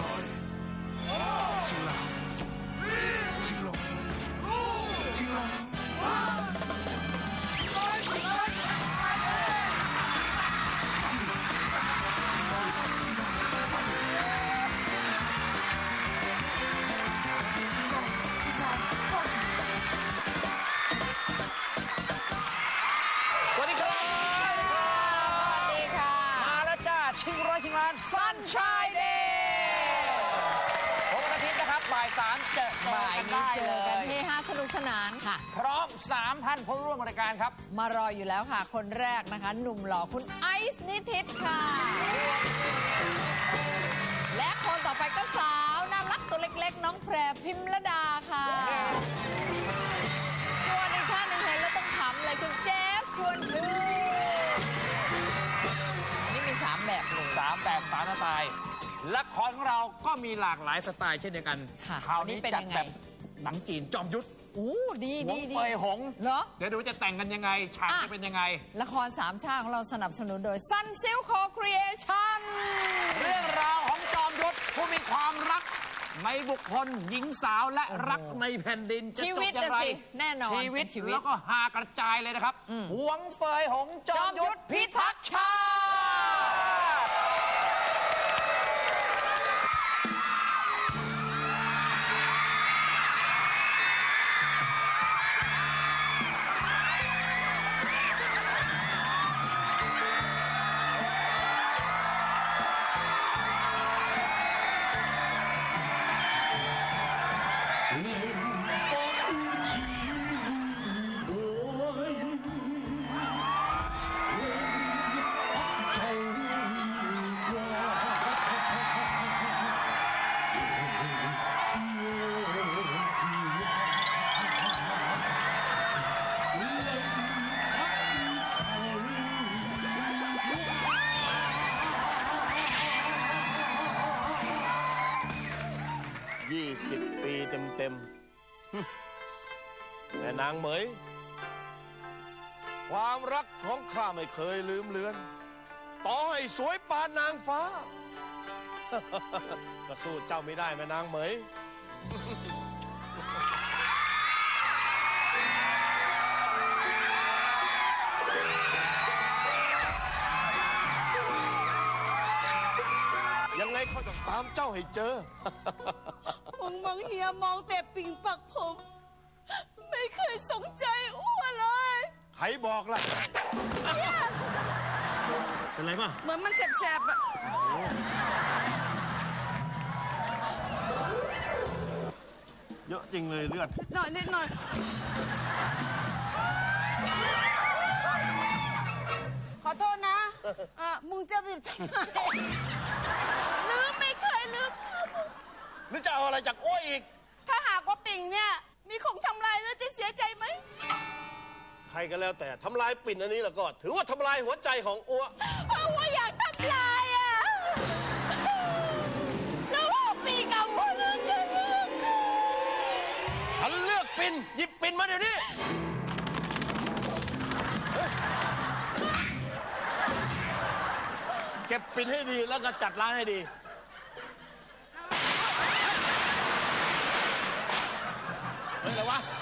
ร้อยทิ้งเราทิ้งลงทิ้งเราสวัสดีครับ สวัสดีค่ะ มาแล้วจ้า ชิงร้อยชิงล้านซัน บบ่ายสามเจอบ่ายกันนี้ได้เจเลอกันยเฮฮาสนุกสนานค่ะ พร้อมสามท่านผู้ร่วมรายการครับ มารออยู่แล้วค่ะ คนแรกนะคะ หนุ่มหล่อคุณไอซ์นิทิศค่ะ และคนต่อไปก็สาวน่ารักตัวเล็กๆ น้องแพรพิมระดาค่ะส่วนอีกท่านหนึงเห็นแล้วต้องขำเลยคุณเจฟชวนชื่นอันนี่มีสามแบบเลยสามแบบสามสไตล์ ละครของเราก็มีหลากหลายสไตล์เช่นเดียวกันค่ะคราววันนี้นี้เป็นจัดยังไง แบบหนังจีนจอมยุทธอู้ดีหวดีงดี เฟยหงเหรอเดี๋ยวดูว่าจะแต่งกันยังไงฉากอะ จะเป็นยังไง ละครสามชาติของเราสนับสนุนโดย Sun Silk Co Creation เรื่องราวของจอมยุทธผู้มีความรักในบุคคลหญิงสาวและรักในแผ่นดินจะชีจวิบตอย่างไรน่ะสิแน่นอนชีวิตเป็นชีวิตแล้วก็หากระจายเลยนะครับ หวงเฟยหงจจออมมยุยุททธธพิพิทัทักกษ์ษ์ช นางเหมย ความรักของข้าไม่เคยลืมเลือน ต่อให้สวยปานนางฟ้า ก็สู้เจ้าไม่ได้แม่นางเหมยยังไงเขาต้องตามเจ้าให้เจอ มองมองเฮียมองแต่ปิงปักผม ไม่เคยสนใจอ้วนเลย ใครบอกล่ะ เป็นไรป่ะ เหมือนมันแสบๆอะเยอะจริงเลยเลือด หน่อยนิดหน่อย ขอโทษนะอะมึงจะบีบทำไมลืมไม่เคยลืมหรือจะเอาอะไรจากอ้วยอีก ถ้าหากว่าปิ่งเนี่ย มีของทำลายแล้วจะเสียใจไหม ใครก็แล้วแต่ทำลายปิ่นอันนี้แล้วก็ ถือว่าทำลายหัวใจของอ้วเพราะว่าอยากทำลายอะ แล้วว่าปิ่งกับว่าเลือกจะเลือกใครฉันเลือกปิ่นหยิบปิ่นมาเดี๋ยวนี้เฮ้ยเก็บปิ่นให้ดีแล้วก็จัดร้านให้ดี เฮ้ย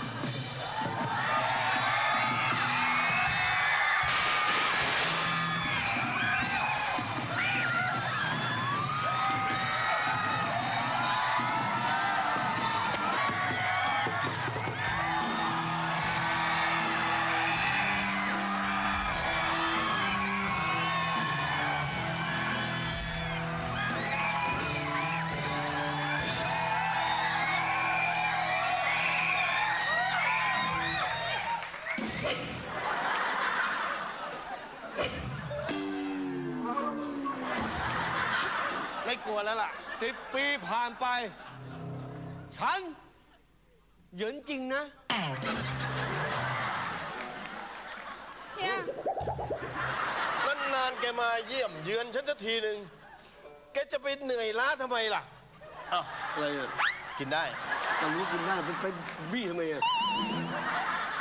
ไรวะไม่กลัวแล้วล่ะ สิบปีผ่านไป ฉัน เหยินจริงนะ เฮียนานๆแกมาเยี่ยมเยือนฉันสักทีหนึ่งแกจะไปเหนื่อยล้าทำไมล่ะอ้าวอะไรอะกินได้ตอนนี้กินได้ไปไปบี้ทำไมอะ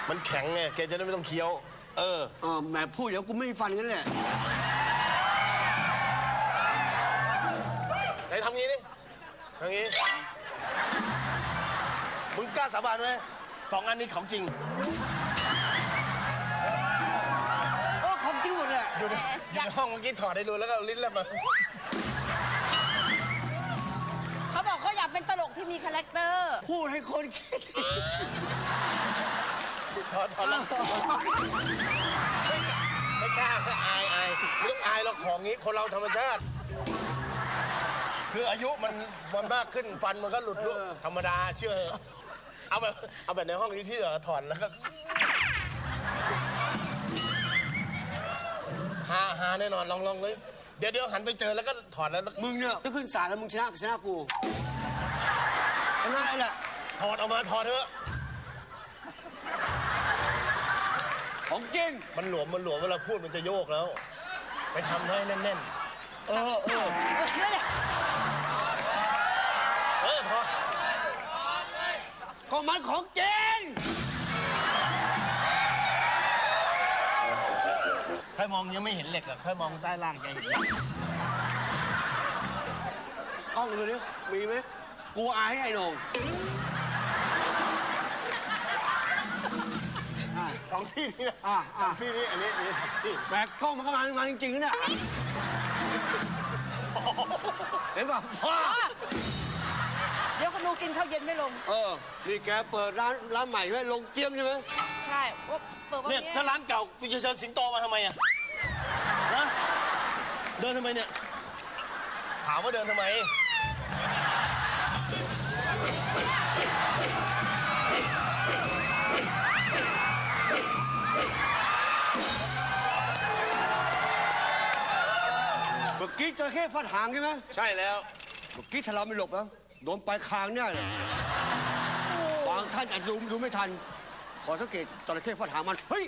มันแข็งไงแกจะได้ไม่ต้องเคี้ยว เอออ๋อแหมพูดเดี๋ยวกูไม่มีฟันกันแหละไหนทำงี้ดิทางนี้ มึงกล้าสาบานไหมสองอันนี้ของจริง โอ้ของจริงหมดเลยอยู่ในอยู่ในห้องเมื่อกี้ถอดให้ดูแล้วก็เอาลิ้นแลบมาเขาบอกเขาอยากเป็นตลกที่มีคาแรคเตอร์ พูดให้คนคิด ถอดถอดแล้วไม่กล้าก็อายอายไม่ต้องอายหรอกของนี้คนเราธรรมชาติ คืออายุมันมันมากขึ้นฟันมันก็หลุดลุกธรรมดาเชื่อเถอะเอาแบบเอาแบบในห้องนี้ที่เหลือถอนแล้วก็ฮาฮาแน่นอนลองลองเลย เดี๋ยวเดี๋ยวหันไปเจอแล้วก็ถอนแล้วแล้วก็มึงเนี่ยถ้าขึ้นศาลแล้วมึงชนะชนะกูชนะไอ้แหละถอดออกมาถอดเถอะ ของจริง มันหลวมมันหลวมเวลาพูดมันจะโยกแล้ว ไปทำให้แน่นเออเออนั่นแหละๆเออถอดก็มันของจริง ถ้ามองยังไม่เห็นเหล็กหรอกถ้ามองใต้ล่างจะเห็นกล้องดูดิมีไหมกูอายให้ไอ้โหนง องที่นี่นะอะสออะงที่นี่อันนี้อันนี้สองที่แบกกล้องมันก็มามาจริงๆนะเนี่ยเห็นป่ะเดี๋ยวคนดูกินข้าวเย็นไม่ลง เออนี่แกเปิดร้านร้านใหม่ใช่ไหมลงเจียมใช่ไหมใช่ว่าเปิดวันเนี่ยนี้ถ้าร้านเก่าคุณจะเชิญสิงโตมาทำไมอะฮะเดินทำไมเนี่ยถามว่าเดินทำไม กี้จระเข้ฟัดหางใช่ไหมใช่แล้ว เมื่อกี้ถ้าเราไม่หลบนะโดนปลายคางเนี่ยเลยบางท่านอาจจะดูดูไม่ทัน ขอสังเกตจระเข้ฟัดหางมัน เฮ้ย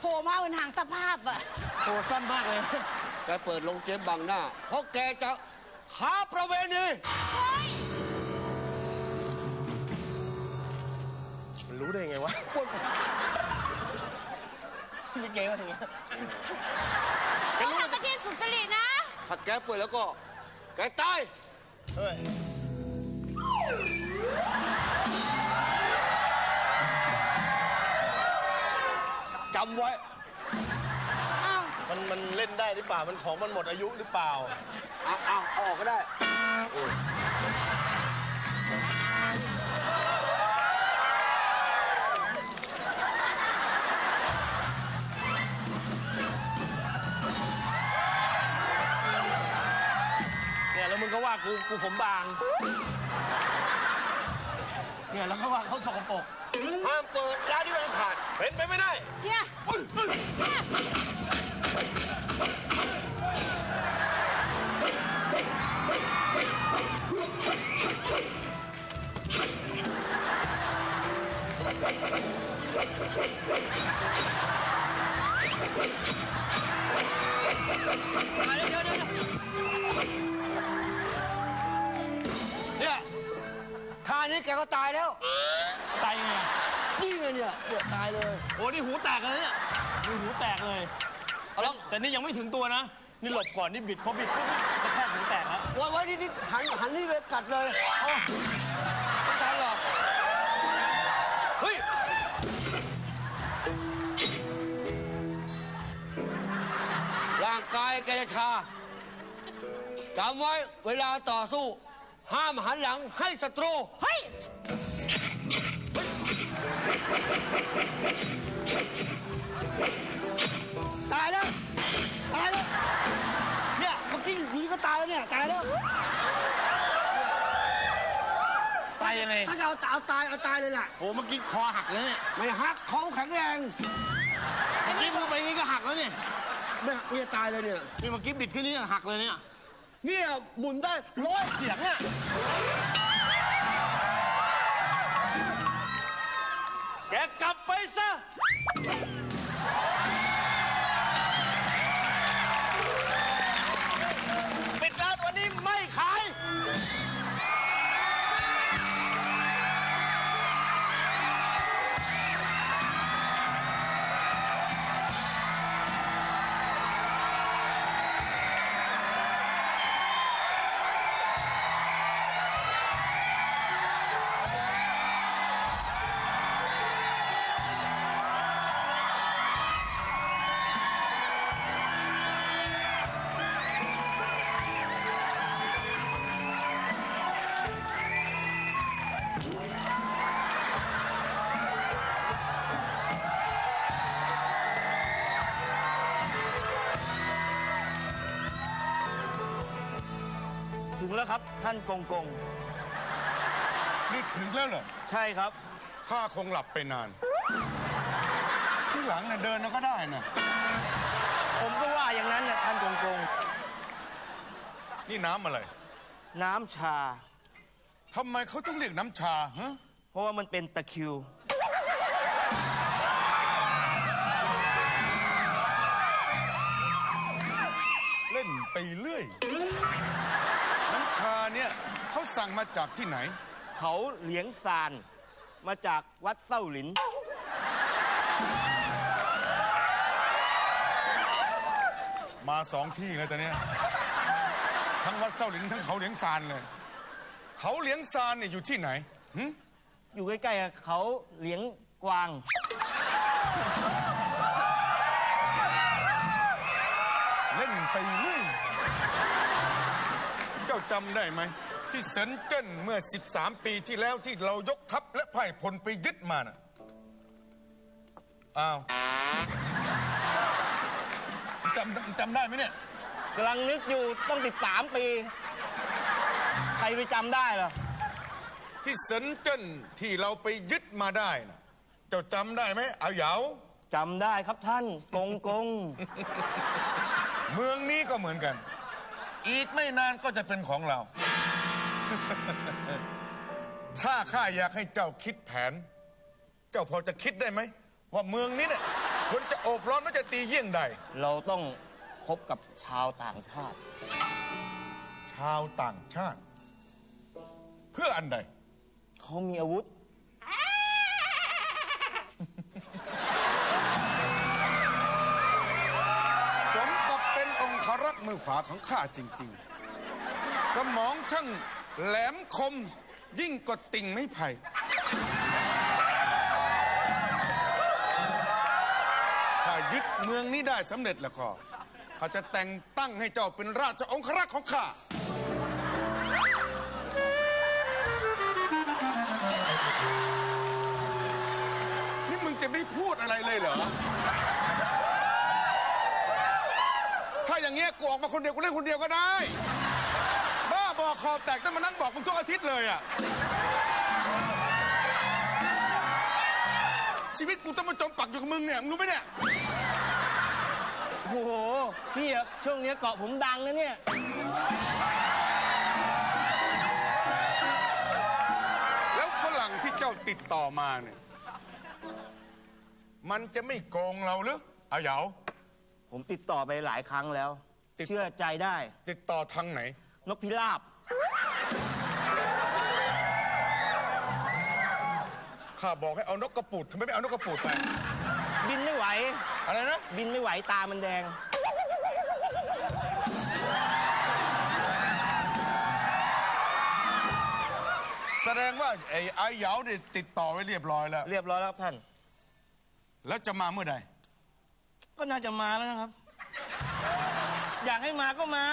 โผล่มาเหมือนหางตะภาพอะโหสั้นมากเลย แกเปิดลงเจมบังหน้า เพราะแกจะค้าประเวณีมัน รู้ได้ไงวะลิเกมาถึงแล้วเขาทำอาชีพสุจริตนะ ถ้าแกเปิดแล้วก็ แกตาย เฮ้ย จำไว้ อ้าว มันมันเล่นได้หรือเปล่า มันของมันหมดอายุหรือเปล่า เอาเอาเอาออกก็ได้ ก็ว่ากูกูผมบาง เนี่ยแล้วเขาว่าเขาสกปรกห้ามเปิดร้านที่มันขาดเป็นไปไม่ได้เนี่ยอุ๊ยอุ๊ยมาเดี๋ยว ตายแล้วตายไงนี่ไงเนี่ยเนี่ยตายเลย โอ้นี่หูแตกเลยเนี่ยนี่หูแตกเลยเอาแล้ว แต่นี่ยังไม่ถึงตัวนะ นี่หลบก่อนนี่บิดพอบิดปุ๊บกระแทกหูแตกแล้วไว้ไว้นี่นี่หันหันนี่เลยกัดเลยเอาไม่ตายหรอกเฮ้ยร่างกายแกจะชาจำไว้เวลาต่อสู้ ห้ามหันหลังให้ศัตรู เฮ้ย ตายแล้ว ตายแล้ว เนี่ยเมื่อกี้อยู่นี่ก็ตายแล้วเนี่ย ตายแล้ว ตายยังไงถ้าจะเอาเอาตายเอาตายเลยล่ะโอ้เมื่อกี้คอหักเลยเนี่ยไม่หักเขาแข็งแรง เมื่อกี้มือไปอย่างนี้ก็หักแล้วเนี่ยไม่หักเนี่ยตายเลยเนี่ย นี่เมื่อกี้บิดขึ้นนี่หักเลยเนี่ย เนี่ยหมุนได้ร้อยเสียงเนี่ย แก แล้วครับ ท่านกงกง นี่ถึงแล้วเหรอ ใช่ครับ ข้าคงหลับไปนาน ที่หลังน่ะเดินก็ได้นะผมก็ว่าอย่างนั้นนะท่านกงกง นี่น้ำอะไร น้ำชา ทำไมเขาต้องเรียกน้ำชาฮะเพราะว่ามันเป็นตะคริว เล่นไปเรื่อยน้ำ ชาเนี่ยเขาสั่งมาจากที่ไหน เขาเหลียงซาน มาจากวัดเส้าหลิน มาสองที่แล้วตอนเนี้ยทั้งวัดเส้าหลินทั้งเขาเหลียงซานเลย เขาเหลียงซานเนี่ยอยู่ที่ไหนหึอยู่ใกล้ๆกับเขาเหลียงกวาง เล่นไปเรื่อยเจ้าจำได้ไหม ที่เซินเจิ้นเมื่อ 13 ปีที่แล้วที่เรายกทัพและพ่ายพลไปยึดมาน่ะอ้าวจำจำได้ไหมเนี่ยกำลังนึกอยู่ต้องสิบสามปี ใครไปจำได้เหรอที่เซินเจิ้นที่เราไปยึดมาได้นะเจ้าจำได้ไหมเอาเหยาจำได้ครับท่านกงกง เมืองนี้ก็เหมือนกัน อีกไม่นานก็จะเป็นของเรา ถ้าข้าอยากให้เจ้าคิดแผน เจ้าพอจะคิดได้ไหม ว่าเมืองนี้เนี่ยควรจะโอบล้อมและจะตีเยี่ยงใด เราต้องคบกับชาวต่างชาติ ชาวต่างชาติ เพื่ออันใด เขามีอาวุธ มือขวาของข้าจริง ๆ สมองช่างแหลมคมยิ่งกว่าติ่งไม้ไผ่ถ้ายึดเมืองนี้ได้สำเร็จแล้วก็ข้าจะแต่งตั้งให้เจ้าเป็นราชองครักษ์ของข้านี่มึงจะไม่พูดอะไรเลยเหรอ ถ้าอย่างเงี้ยกูออกมาคนเดียวกูเล่นคนเดียวก็ได้ บ้าบอคอแตกต้องมานั่งบอกมึงทุกอาทิตย์เลยอะชีวิตกูต้องมาจมปักอยู่กับมึงเนี่ยมึงรู้ไหมเนี่ย โอ้โห พี่อะช่วงนี้เกาะผมดังนะเนี่ย แล้วฝรั่งที่เจ้าติดต่อมาเนี่ย มันจะไม่โกงเราหรือเอาเหยา ผมติดต่อไปหลายครั้งแล้ว ติด เชื่อใจได้ ติดต่อทางไหน นกพิราบ ข้าบอกให้เอานกกระปูดทำไมไม่เอานกกระปูดไป บินไม่ไหว อะไรนะ บินไม่ไหวตามันแดง แสดงว่าไอ้ไอ้เหยาเนี่ยติดต่อไว้เรียบร้อยแล้ว เรียบร้อยแล้วครับท่าน แล้วจะมาเมื่อใด ก็น่าจะมาแล้วนะครับ อยากให้มาก็มา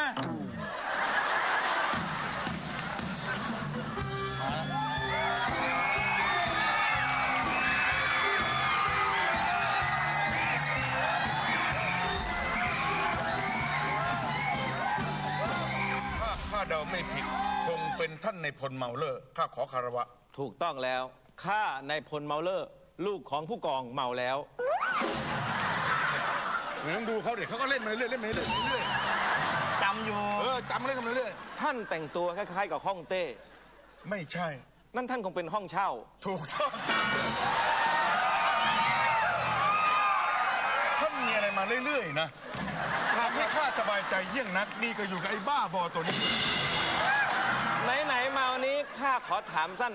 ถ้าข้าเดาไม่ผิด คงเป็นท่านในพลเมาเลอร์ข้าขอคารวะ ถูกต้องแล้ว ข้านายพลเมาเลอร์ ลูกของผู้กองเมาแล้ว เหมือนดูเขาเด็กเขาก็เล่นมาเรื่อยเล่นมาเรื่อยเรื่อยจำอยู่ เออจำเล่นกันมาเรื่อยท่านแต่งตัวคล้ายๆกับห้องเต้ ไม่ใช่ นั่นท่านคงเป็นห้องเช่า ถูกต้องท่านมีอะไรมาเรื่อยๆนะทำให้ข้าสบายใจเยี่ยงนักดีก็อยู่กับไอ้บ้าบอตัวนี้ ไหนๆมาวันนี้ข้าขอถามสั้น